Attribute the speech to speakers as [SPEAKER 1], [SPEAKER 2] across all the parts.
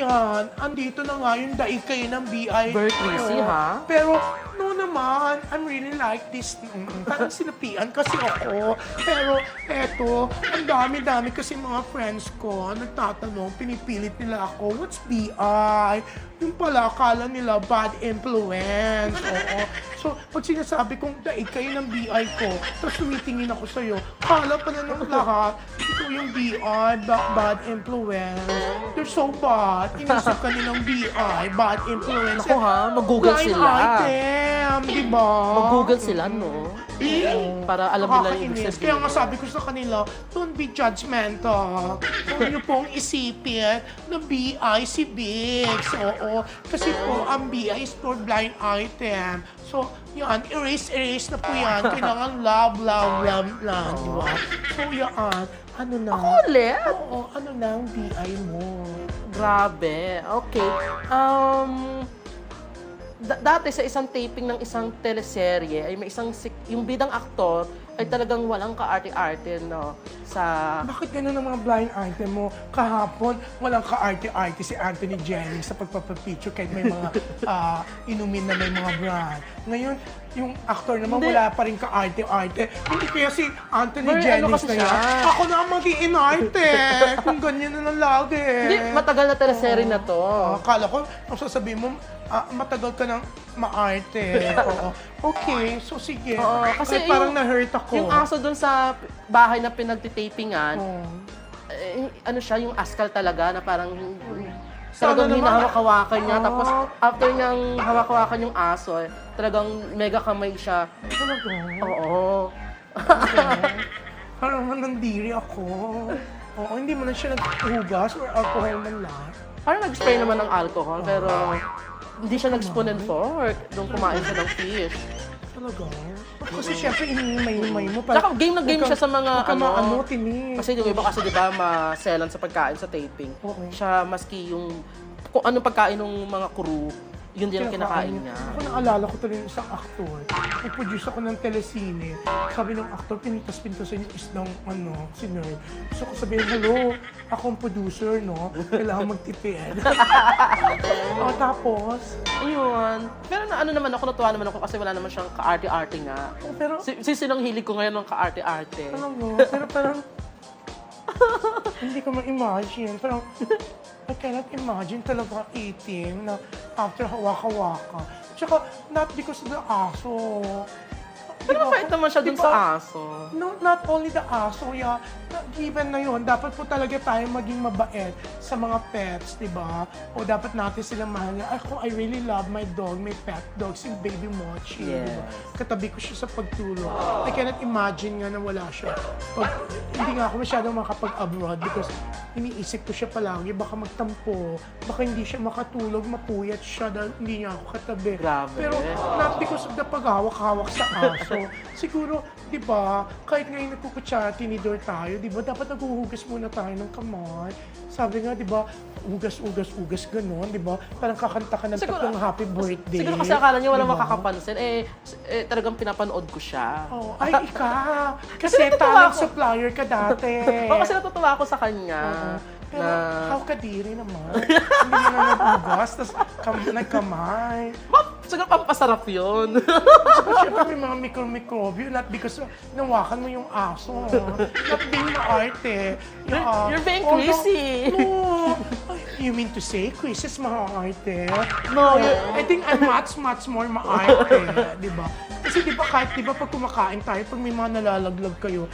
[SPEAKER 1] yan, andito na nga yung daikay ng BI.
[SPEAKER 2] Crazy,
[SPEAKER 1] ko.
[SPEAKER 2] ha?
[SPEAKER 1] Pero, no naman, I'm really like this. Mm, Parang sinapian kasi ako. Pero, eto, ang dami-dami kasi mga friends ko nagtatanong, pinipilit nila ako, what's BI? Yung pala, akala nila bad influence. Oo. So, pag sinasabi kong daikay ng BI ko, tapos tumitingin ako sa'yo, kala pala ng lahat, ito yung BI, ba- bad influence. They're so bad. Inisip ka nilang BI, bad influence.
[SPEAKER 2] Ako ha, mag-google
[SPEAKER 1] Blind
[SPEAKER 2] sila.
[SPEAKER 1] item, di ba?
[SPEAKER 2] Mag-google sila, no? Para alam nila yung ibig
[SPEAKER 1] Nakakainis.
[SPEAKER 2] sabihin.
[SPEAKER 1] Kaya nga sabi ko sa kanila, don't be judgmental. Huwag niyo pong isipin na BI si Biggs. Oo. Kasi po, ang BI is for blind item. So, yan, erase, erase na po yan. Kailangan love, love, love lang, di ba? So, yan, ano na?
[SPEAKER 2] Ako ulit?
[SPEAKER 1] Oo, ano na ang BI mo?
[SPEAKER 2] Grabe. Okay. Um, dati sa isang taping ng isang teleserye ay may isang sik- yung bidang aktor ay talagang walang kaarte-arte no sa
[SPEAKER 1] Bakit ganun ang mga blind item mo? Kahapon, walang ka-arte-arte si Anthony Jennings sa pagpapapicture kahit may mga ah, inumin na may mga brand. Ngayon, yung actor naman
[SPEAKER 2] Hindi.
[SPEAKER 1] wala pa rin ka-arte-arte. Hindi kaya si Anthony
[SPEAKER 2] Very ano
[SPEAKER 1] Jennings
[SPEAKER 2] kasi
[SPEAKER 1] na
[SPEAKER 2] siya.
[SPEAKER 1] yan. Ako na ang magiging arte. Kung ganyan na lang lagi.
[SPEAKER 2] Hindi, matagal na teleserye na to.
[SPEAKER 1] Ah, Akala ko, ang sasabihin mo, ah, matagal ka ng maarte. Oo. Okay, so sige.
[SPEAKER 2] Oo, kasi
[SPEAKER 1] Ay, parang
[SPEAKER 2] yung-
[SPEAKER 1] na-hurt ako.
[SPEAKER 2] Yung aso dun sa bahay na pinagtitapingan,
[SPEAKER 1] Oo.
[SPEAKER 2] eh, ano siya, yung askal talaga na parang talagang
[SPEAKER 1] naman-
[SPEAKER 2] hinahawak-hawakan niya.
[SPEAKER 1] Ah.
[SPEAKER 2] Tapos after niyang hawak-hawakan yung aso, eh, talagang mega kamay siya.
[SPEAKER 1] Talaga?
[SPEAKER 2] Oo.
[SPEAKER 1] Parang nandiri ako. Oo, hindi mo na siya naghugas or alcohol man lang.
[SPEAKER 2] Parang nag-spray naman ng alcohol, pero hindi siya nag-spoon and fork nung kumain siya ng fish.
[SPEAKER 1] Talaga? Kasi syempre, inimay-imay mo.
[SPEAKER 2] Tsaka game na game
[SPEAKER 1] Huwag
[SPEAKER 2] siya sa mga
[SPEAKER 1] huwag ka
[SPEAKER 2] ano.
[SPEAKER 1] maano, tinis.
[SPEAKER 2] Kasi yung iba kasi di ba maselan sa pagkain sa taping.
[SPEAKER 1] Oo.
[SPEAKER 2] Siya maski yung kung anong pagkain ng mga crew, yun din ang kinakain niya.
[SPEAKER 1] Ako naalala ko tuloy yung isang aktor. Nag-produce ako ng telesine. Sabi ng aktor, pinitas-pintasan yung isdang ano, si Nerd. So ko sabihin, hello, ako ang producer, no? Kailangan magtipid. o tapos,
[SPEAKER 2] Ayun. Pero na, ano naman ako, natuwa naman ako kasi wala naman siyang ka-arte-arte nga.
[SPEAKER 1] oh, pero,
[SPEAKER 2] Si, si silang hilig ko ngayon ng ka-arte-arte.
[SPEAKER 1] alam mo, pero parang, hindi ko ma-imagine. Parang, I cannot imagine talaga eating na after hawak-hawaka. Tsaka, not because the aso.
[SPEAKER 2] Pero mabait naman siya dun sa aso.
[SPEAKER 1] No, not only the aso, yeah. Na- Given na yun, dapat po talaga tayo maging mabait sa mga pets, di ba? O dapat natin silang mahal. Ako, I really love my dog, my pet dog, si Baby Mochi. di ba?
[SPEAKER 2] Yes.
[SPEAKER 1] Katabi ko siya sa pagtulog. I cannot imagine nga na wala siya. Pag, hindi nga ako masyadong makapag-abroad because iniisip ko siya palagi, baka magtampo, baka hindi siya makatulog, mapuyat siya dahil hindi niya ako katabi.
[SPEAKER 2] Grabe.
[SPEAKER 1] Pero not because of the paghawak-hawak sa aso. Siguro, di ba, kahit ngayon nagkukutsara, tinidor tayo, di ba, dapat naghuhugas muna tayo ng kamay. Sabi nga, di ba, ugas-ugas-ugas ganon, di ba? Parang kakanta ka ng
[SPEAKER 2] Siguro-
[SPEAKER 1] tatlong happy birthday.
[SPEAKER 2] Siguro kasi akala niya walang
[SPEAKER 1] Di ba?
[SPEAKER 2] makakapansin. Eh, eh, talagang pinapanood ko siya.
[SPEAKER 1] Oh, ay, ikaw. Kasi
[SPEAKER 2] natutuwa
[SPEAKER 1] talent
[SPEAKER 2] ako.
[SPEAKER 1] supplier ka dati.
[SPEAKER 2] Oo, kasi natutuwa ako sa kanya.
[SPEAKER 1] Pero
[SPEAKER 2] na,
[SPEAKER 1] how kadiri naman. Hindi mo na nagugas, tapos kam- nagkamay.
[SPEAKER 2] Ma'am, siguro pampasarap yun.
[SPEAKER 1] Siyempre may mga mikro-mikrobyo, not because nawakan mo yung aso. Not being maarte. Yung, ah,
[SPEAKER 2] You're being
[SPEAKER 1] although-
[SPEAKER 2] crazy.
[SPEAKER 1] No. You mean to say, Chris is maarte?
[SPEAKER 2] No,
[SPEAKER 1] Uh,
[SPEAKER 2] you-
[SPEAKER 1] I think I'm much, much more maarte. di ba? Kasi di ba kahit di ba pag kumakain tayo, pag may mga nalalaglag kayo,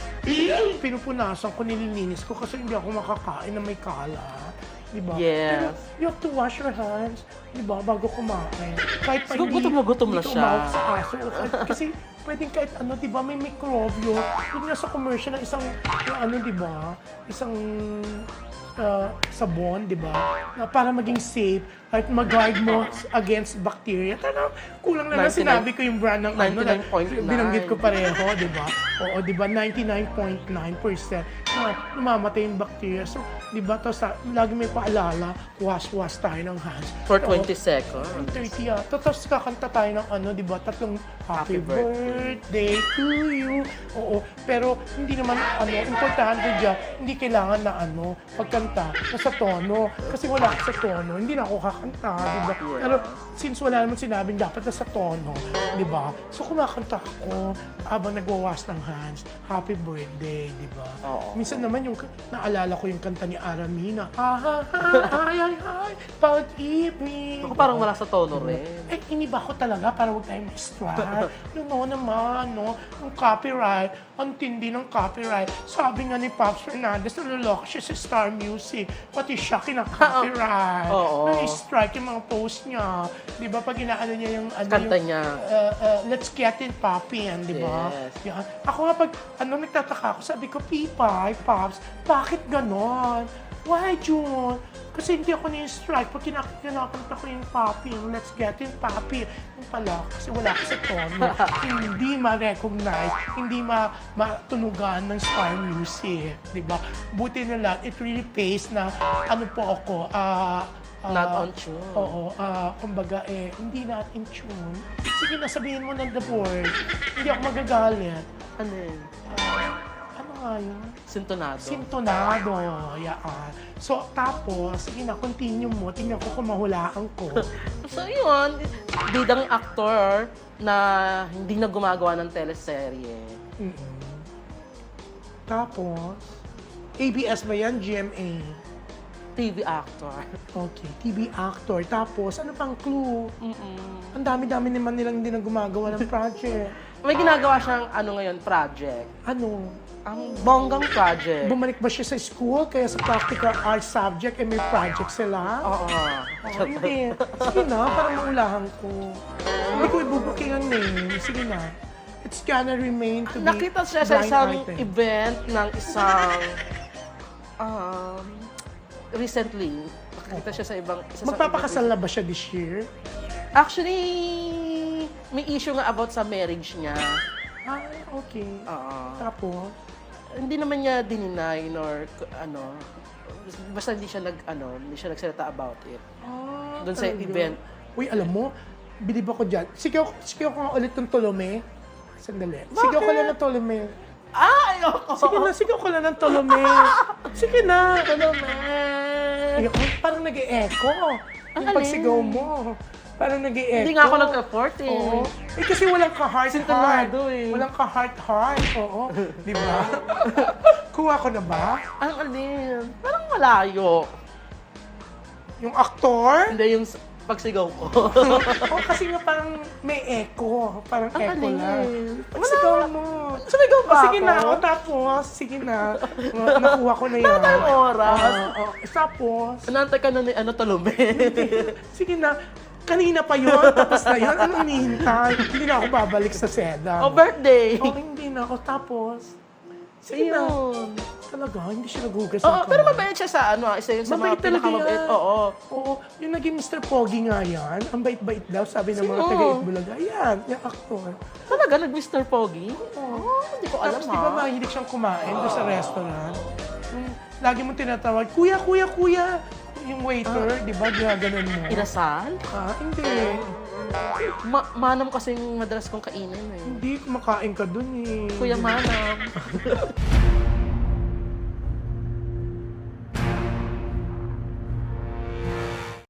[SPEAKER 1] pinupunasan ko, nililinis ko kasi hindi ako makakain na may kalat. Di ba?
[SPEAKER 2] Yes.
[SPEAKER 1] Pero you have to wash your hands, di ba, bago kumain. Kahit pa
[SPEAKER 2] Siguro
[SPEAKER 1] hindi,
[SPEAKER 2] gutom na gutom na siya.
[SPEAKER 1] sa aso. Kasi pwedeng kahit ano, di ba, may mikrobyo. Yung nasa commercial ng isang, yung ano, di ba, isang uh, sabon, di ba, na para maging safe at mag-guard mo against bacteria. Talagang kulang na lang
[SPEAKER 2] 99
[SPEAKER 1] sinabi ko yung brand ng ano, na
[SPEAKER 2] 99.9.
[SPEAKER 1] binanggit ko pareho, di ba? Oo, di ba, 99.9% na namamatay yung bacteria. So, di ba, to sa, lagi may paalala, wash-wash tayo ng hands.
[SPEAKER 2] For
[SPEAKER 1] Oo.
[SPEAKER 2] 20 seconds.
[SPEAKER 1] 30 ah. Tapos kakanta tayo ng ano, di ba? Tatlong happy,
[SPEAKER 2] Happy
[SPEAKER 1] birthday to you. Oo. Pero hindi naman, ano, importante dyan, hindi kailangan na ano, pagka kumanta na sa tono. Kasi wala ako sa tono, hindi na ako kakanta, di ba? Pero since wala naman sinabing dapat na sa tono, di ba? So kumakanta ako habang nagwawas ng hands, happy birthday, di ba?
[SPEAKER 2] Oo.
[SPEAKER 1] Minsan naman yung, naalala ko yung kanta ni Aramina, ah, ah, ah, ay, ay, ay, pag-ibig.
[SPEAKER 2] Ako parang wala sa tono rin.
[SPEAKER 1] Eh, iniba ko talaga para huwag tayong ma-strike. Yung no naman, no? Yung copyright, ang tindi ng copyright. Sabi nga ni Pops Fernandez, naloloko siya sa Star Music. Pati siya kinaka-copyright.
[SPEAKER 2] Oo.
[SPEAKER 1] Na-strike yung mga post niya. Di ba, pag inaano niya yung... Ano,
[SPEAKER 2] Kanta
[SPEAKER 1] yung,
[SPEAKER 2] niya.
[SPEAKER 1] uh, uh, let's get it poppin', di ba?
[SPEAKER 2] Yes.
[SPEAKER 1] Yan. Ako nga pag, ano, nagtataka ako, sabi ko, Pipay, Pops, bakit ganon? Why, June? Kasi hindi ako ni-strike. Pag kinak- kinakanta ko yung papi, yung let's get it papi, yung pala, kasi wala ako sa tono. hindi ma-recognize, hindi ma matunugan ng Star Music. Di ba? Buti na lang, it really pays na, ano po ako, ah, ah,
[SPEAKER 2] Not on tune.
[SPEAKER 1] Oo, ah, kumbaga eh, hindi not in tune. Sige na, sabihin mo ng the word. Hindi ako magagalit.
[SPEAKER 2] Ano yun?
[SPEAKER 1] Ano nga yun?
[SPEAKER 2] Sintonado.
[SPEAKER 1] Sintonado. Yaan. So, tapos, sige na, continue mo. Tingnan ko kung mahulaan ko.
[SPEAKER 2] So yun, bidang aktor na hindi na gumagawa ng teleserye.
[SPEAKER 1] Mm-mm. Tapos, ABS ba yan? GMA?
[SPEAKER 2] TV actor.
[SPEAKER 1] Okay, TV actor. Tapos, ano pang clue?
[SPEAKER 2] Mm-mm.
[SPEAKER 1] Ang dami-dami naman nilang hindi na gumagawa ng project.
[SPEAKER 2] May ginagawa siyang ano ngayon, project.
[SPEAKER 1] Ano?
[SPEAKER 2] Ang bonggang project.
[SPEAKER 1] Bumalik ba siya sa school? Kaya sa practical art subject, eh may project sila?
[SPEAKER 2] Oo.
[SPEAKER 1] Oh, hindi. Sige na, parang maulahan ko. Hindi ko ibubuking ang name. Sige na. It's gonna remain to be
[SPEAKER 2] Nakita siya sa
[SPEAKER 1] blind
[SPEAKER 2] isang
[SPEAKER 1] item.
[SPEAKER 2] event ng isang um, recently. Nakita siya sa ibang sa
[SPEAKER 1] Magpapakasal na ba siya this year?
[SPEAKER 2] Actually, may issue nga about sa marriage niya.
[SPEAKER 1] Ah, okay.
[SPEAKER 2] Oo.
[SPEAKER 1] Tapos,
[SPEAKER 2] hindi naman niya dininay nor ano basta hindi siya nag ano hindi siya nagsalita about it
[SPEAKER 1] ah,
[SPEAKER 2] Doon sa
[SPEAKER 1] talaga.
[SPEAKER 2] event.
[SPEAKER 1] Uy, alam mo, bilib ako dyan. Sigaw, sigaw ko nga ulit ng Tolome. Sandali. Sigaw ko lang ng Tolome.
[SPEAKER 2] ah ayoko
[SPEAKER 1] Sige na, sigaw ko lang ng Tolome. Sige na.
[SPEAKER 2] man
[SPEAKER 1] Ayoko, parang nag-e-echo.
[SPEAKER 2] Ang
[SPEAKER 1] Yung pagsigaw
[SPEAKER 2] alin?
[SPEAKER 1] mo. Parang nag-e-echo.
[SPEAKER 2] hindi nga ako nag-effort eh
[SPEAKER 1] Oo. Eh kasi walang ka-heart-heart.
[SPEAKER 2] Sintonado eh.
[SPEAKER 1] Walang ka-heart-heart. Oo. Di ba? Kuha ko na ba?
[SPEAKER 2] ang alin parang malayo
[SPEAKER 1] Yung aktor?
[SPEAKER 2] hindi yung s- pagsigaw ko
[SPEAKER 1] Oo, kasi nga parang may echo. Parang
[SPEAKER 2] Ang
[SPEAKER 1] echo
[SPEAKER 2] alin.
[SPEAKER 1] lang. Pagsigaw mo.
[SPEAKER 2] sumigaw ba
[SPEAKER 1] sige na.
[SPEAKER 2] ako?
[SPEAKER 1] O, tapos, sige na. O, Nakuha ko na yan.
[SPEAKER 2] Wala tayong oras.
[SPEAKER 1] Oo, oo. Tapos,
[SPEAKER 2] Nantay ka na ni ano talume
[SPEAKER 1] sige na. Kanina pa yun, tapos na yun. Anong hinihintay? Hindi na ako babalik sa Seda.
[SPEAKER 2] oh birthday
[SPEAKER 1] Oh, hindi na ako. Tapos, sige na.
[SPEAKER 2] ayun
[SPEAKER 1] Talaga, hindi siya naghugas
[SPEAKER 2] Oo,
[SPEAKER 1] ng
[SPEAKER 2] pero
[SPEAKER 1] kamay.
[SPEAKER 2] mabait siya sa ano, ah, isa yun sa
[SPEAKER 1] Mabait
[SPEAKER 2] mga
[SPEAKER 1] talaga
[SPEAKER 2] pinakamabait.
[SPEAKER 1] yan.
[SPEAKER 2] Oo.
[SPEAKER 1] Oo, yung naging Mr. Pogi nga yan. Ang bait-bait daw, sabi ng mga
[SPEAKER 2] Sino?
[SPEAKER 1] taga-Itbulaga. Yan, yung aktor.
[SPEAKER 2] Talaga, nag-Mr. Pogi? Oo. hindi ko alam
[SPEAKER 1] Tapos di ba
[SPEAKER 2] ha.
[SPEAKER 1] mahilig siyang kumain doon sa restaurant? Yung lagi mo tinatawag, Kuya, Kuya, Kuya! Yung waiter, di ba, ginaganon mo?
[SPEAKER 2] Inasal?
[SPEAKER 1] Ah, hindi.
[SPEAKER 2] Ma- manam kasing madalas kong kainin eh.
[SPEAKER 1] Hindi, kumakain ka dun eh.
[SPEAKER 2] Kuya Manam.